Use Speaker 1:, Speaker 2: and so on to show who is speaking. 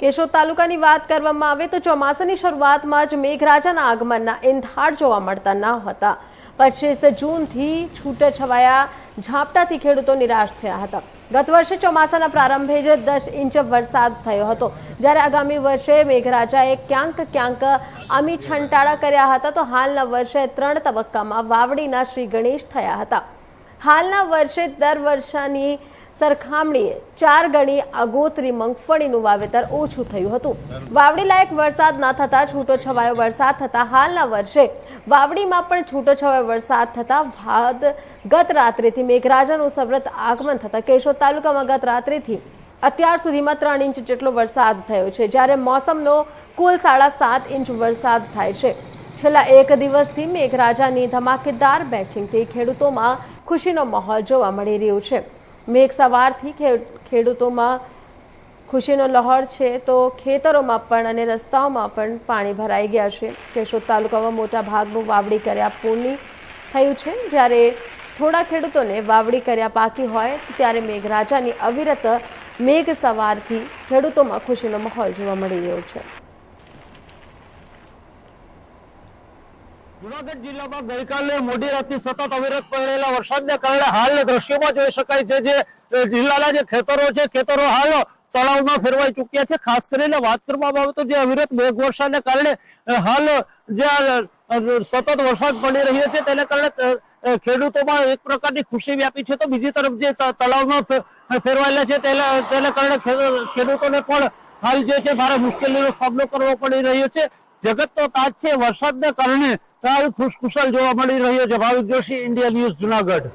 Speaker 1: કેશોદ તાલુકાની વાત કરવામાં આવે તો ચોમાસાની શરૂઆતમાં જ મેઘરાજાના આગમનના ઇંધાર જોવા મળતા ન હતા. પચીસ જૂનથી છૂટાછવાયા ઝાપટાથી ખેડૂતો નિરાશ થયા હતા. ગત વર્ષે ચોમાસાના પ્રારંભે જ દસ ઇંચ વરસાદ થયો હતો. જ્યારે આગામી વર્ષે મેઘરાજાએ ક્યાંક ક્યાંક અમી છંટાળા કર્યા હતા તો હાલના વર્ષે ત્રણ તબક્કામાં વાવડીના શ્રી ગણેશ થયા હતા. હાલના વર્ષે દર વર્ષની સરખામણીએ ચાર ગણી આગોતરી મગફળીનું વાવેતર ઓછું થયું હતું. વાવડી લાયક વરસાદ ના થતા છૂટો છવાયો વરસાદ થતા હાલના વર્ષે વાવડીમાં પણ છૂટો છવાયો વરસાદ થતા ભાદ ગત રાત્રિથી મેઘરાજાનું સવ્રત આગમન થતા કેશોદ તાલુકામાં ગત રાત્રિથી અત્યાર સુધીમાં ત્રણ ઇંચ જેટલો વરસાદ થયો છે. જ્યારે મોસમનો કુલ સાડા સાત ઇંચ વરસાદ થાય છે. છેલ્લા એક દિવસથી મેઘરાજાની ધમાકેદાર બેટિંગથી ખેડૂતોમાં ખુશીનો માહોલ જોવા મળી રહ્યો છે. મેઘ સવારથી ખેડૂતોમાં ખુશીનો લહેર છે, તો ખેતરોમાં પણ અને રસ્તાઓમાં પણ પાણી ભરાઈ ગયા છે. કેશોદ તાલુકામાં મોટા ભાગનું વાવડી કર્યા પૂરની થયું છે. જ્યારે થોડા ખેડૂતોને વાવડી કર્યા પાકી હોય, ત્યારે મેઘરાજાની અવિરત મેઘ સવારથી ખેડૂતોમાં ખુશીનો માહોલ જોવા મળી રહ્યો છે.
Speaker 2: જુનાગઢ જિલ્લામાં ગઈકાલે મોડી રાતથી સતત અવિરત પડેલા વરસાદને કારણે હાલના દ્રશ્યોમાં જોઈ શકાય છે જે જિલ્લાના જે ખેતરો છે, ખેતરો હાલ તળાવમાં ફેરવાઈ ચૂક્યા છે. ખાસ કરીને વાત કરવામાં આવે તો જે અવિરત મેઘવર્ષાને કારણે હાલ જે સતત વરસાદ પડી રહ્યો છે તેને કારણે ખેડૂતોમાં એક પ્રકારની ખુશી વ્યાપી છે તો બીજી તરફ જે તળાવમાં ફેરવાયેલા છે તેને તેને કારણે ખેડૂતોને પણ હાલ જે છે ભારે મુશ્કેલીનો સામનો કરવો પડી રહ્યો છે. જગતનો તાજ છે, વરસાદને કારણે હાલ ખુશખુશાલ જોવા મળી રહ્યો છે. Bhavik Joshi India news Junagadh.